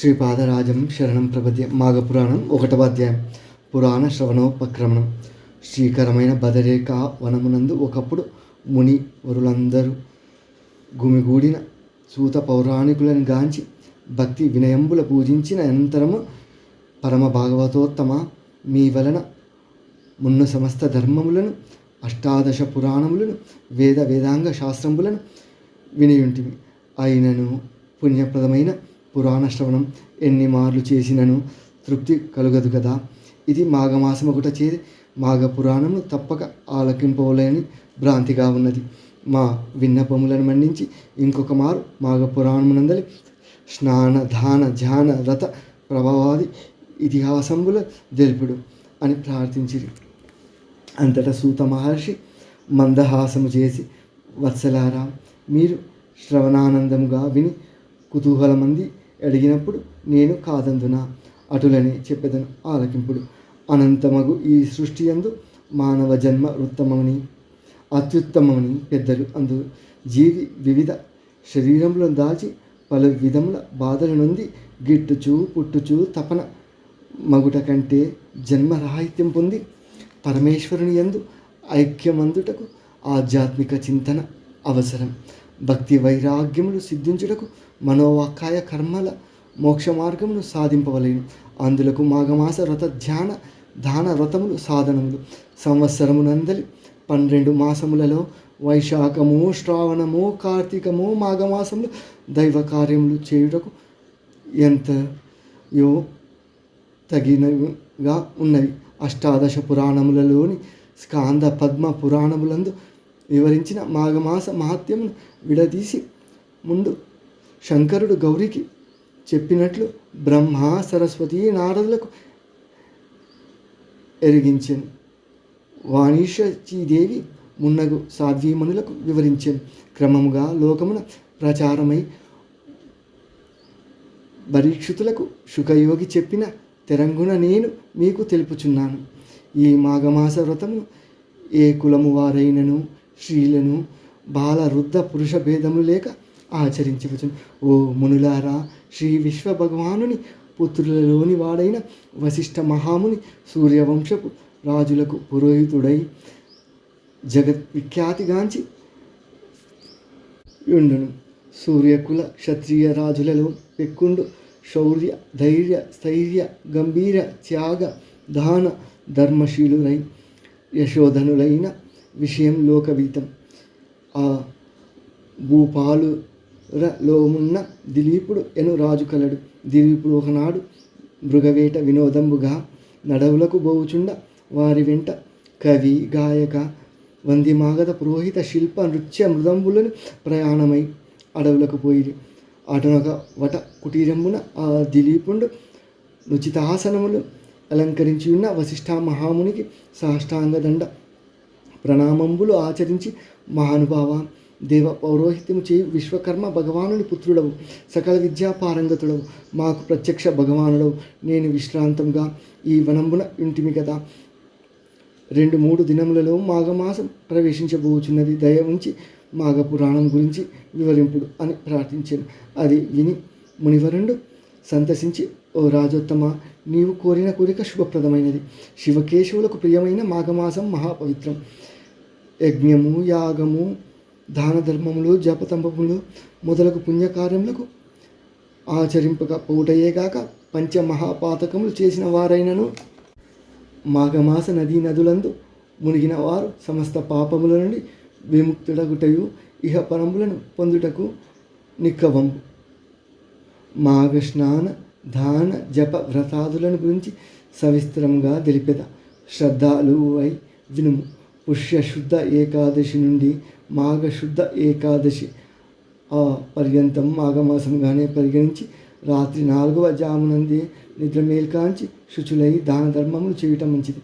శ్రీపాదరాజం శరణం ప్రపద్య మాఘపురాణం ఒకటవ అధ్యాయం. పురాణ శ్రవణోపక్రమణం. శ్రీకరమైన బదరేక వనమునందు ఒకప్పుడు ముని వరులందరూ గుమిగూడిన సూత పౌరాణికులను గాంచి భక్తి వినయంబుల పూజించిన అనంతరము పరమ భాగవతోత్తమ మీ వలన మున్న సమస్త ధర్మములను అష్టాదశ పురాణములను వేద వేదాంగ శాస్త్రములను వినియుంటిమి. అయినను పుణ్యప్రదమైన పురాణ శ్రవణం ఎన్ని మార్లు చేసినను తృప్తి కలుగదు కదా. ఇది మాఘమాసమొకట చేరి మాఘ పురాణము తప్పక ఆలకింపవలేని భ్రాంతిగా ఉన్నది. మా విన్నపములను మన్నించి ఇంకొక మారు మాఘ పురాణమునందలి స్నాన దాన ధ్యాన రథ ప్రభావాది ఇతిహాసంబుల తెలుపుడు అని ప్రార్థించిరి. అంతటా సూత మహర్షి మందహాసము చేసి వత్సలారా మీరు శ్రవణానందముగా విని కుతూహలమంది అడిగినప్పుడు నేను కాదందునా అటులని చెప్పేదను ఆలకింపుడు. అనంతమగు ఈ సృష్టి యందు మానవ జన్మ ఉత్తమమని అత్యుత్తమమని పెద్దలు అందు జీవి వివిధ శరీరంలో దాచి పలు విధముల బాధల నుండి గిట్టుచూ పుట్టుచూ తపన మగుట కంటే జన్మరాహిత్యం పొంది పరమేశ్వరుని యందు ఐక్యమందుటకు ఆధ్యాత్మిక చింతన అవసరం. భక్తి వైరాగ్యములు సిద్ధించుటకు మనోవాకాయ కర్మల మోక్ష మార్గమును సాధింపవలేను. అందులకు మాఘమాస వ్రత ధ్యాన దాన వ్రతములు సాధనములు. సంవత్సరమునందలి పన్నెండు మాసములలో వైశాఖము శ్రావణము కార్తీకము మాఘమాసములు దైవ కార్యములు చేయుటకు ఎంతయో తగినవిగా ఉన్నవి. అష్టాదశ పురాణములలోని స్కాంద పద్మ పురాణములందు వివరించిన మాఘమాస మహాత్యమును విడదీసి ముందు శంకరుడు గౌరికి చెప్పినట్లు బ్రహ్మ సరస్వతి నారదులకు ఎరిగించాను. వాణీషీదేవి మున్నగు సాధ్వీమణులకు వివరించాను. క్రమముగా లోకమున ప్రచారమై పరీక్షితులకు శుకయోగి చెప్పిన తెరంగున నేను మీకు తెలుపుచున్నాను. ఈ మాఘమాస వ్రతము ఏ కులము వారైనను? స్త్రీలను బాల వృద్ధ పురుష భేదము లేక ఆచరించవచ్చును ఓ మునులారా శ్రీ విశ్వ భగవానుని పుత్రులలోని వాడైన వశిష్ఠ మహాముని సూర్యవంశపు రాజులకు పురోహితుడై జగత్ విఖ్యాతిగాంచి ఉండును సూర్యకుల క్షత్రియ రాజులలో పెక్కుండు శౌర్య ధైర్య స్థైర్య గంభీర త్యాగ దాన ధర్మశీలులై యశోధనులైన విషయం లోకవీతం. ఆ భూపాలురలోమున్న దిలీపుడు ఎను రాజు కలడు. దిలీపుడు ఒకనాడు మృగవేట వినోదంబుగా నడవులకు బోవుచుండ వారి వెంట కవి గాయక వందిమాగధ పురోహిత శిల్ప నృత్య మృదంబులను ప్రయాణమై అడవులకు పోయి అటనొక వట కుటీరమున ఆ దిలీపుండు నుచితాసనములు అలంకరించి ఉన్న వశిష్ఠ మహామునికి సాష్టాంగదండ ప్రణామంబులు ఆచరించి మహానుభావ దేవ పౌరోహిత్యము చేయి విశ్వకర్మ భగవానుని పుత్రుడవు సకల విద్యా పారంగతుడవు మాకు ప్రత్యక్ష భగవానుడవు నేను విశ్రాంతంగా ఈ వనంబున ఇంటిమి కదా. రెండు మూడు దినములలో మాఘమాసం ప్రవేశించబోచున్నది. దయ ఉంచి మాఘ పురాణం గురించి వివరింపుడు అని ప్రార్థించాను. అది విని మునివరుండు సంతసించి ఓ రాజోత్తమ నీవు కోరిన కోరిక శుభప్రదమైనది. శివకేశవులకు ప్రియమైన మాఘమాసం మహాపవిత్రం. యజ్ఞము యాగము దాన ధర్మములు జపతంపములు మొదలగు పుణ్యకార్యములకు ఆచరింపక పోటయేగాక పంచమహాపాతకములు చేసిన వారైనను మాఘమాస నదీ నదులందు మునిగిన వారు సమస్త పాపముల నుండి విముక్తుడగుటయు ఇహ పరములను పొందుటకు నిక్కవంపు మాఘ స్నాన దాన జప వ్రతాదులను గురించి సవిస్తరంగా తెలిపేద. శ్రద్ధాలు అయి వినుము. పుష్యశుద్ధ ఏకాదశి నుండి మాఘ శుద్ధ ఏకాదశి ఆ పర్యంతం మాఘమాసంగానే పరిగణించి రాత్రి నాలుగవ జామునంది నిద్ర మేల్కాంచి శుచులై దాన ధర్మములు చేయటం మంచిది.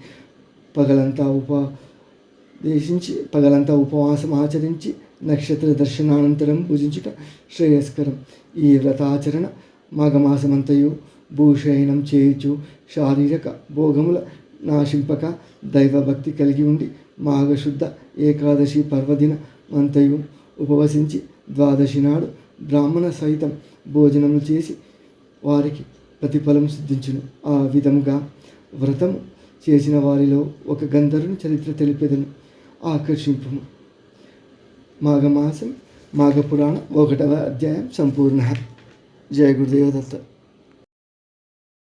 పగలంతా ఉపదేశించి పగలంతా ఉపవాసం ఆచరించి నక్షత్ర దర్శనానంతరం పూజించుట శ్రేయస్కరం. ఈ వ్రతాచరణ మాఘమాసమంతయు భూషయనం చేయుచు శారీరక భోగముల నాశింపక దైవభక్తి కలిగి ఉండి మాఘశుద్ధ ఏకాదశి పర్వదిన ఉపవసించి ద్వాదశి నాడు బ్రాహ్మణ సహితం భోజనము చేసి వారికి ప్రతిఫలం సిద్ధించును. ఆ విధముగా వ్రతము చేసిన వారిలో ఒక గంధర్వుని చరిత్ర తెలిపేదను. ఆకర్షింపు మాఘమాసం మాఘపురాణ ఒకటవ అధ్యాయం సంపూర్ణ जय गुरुदेव दत्त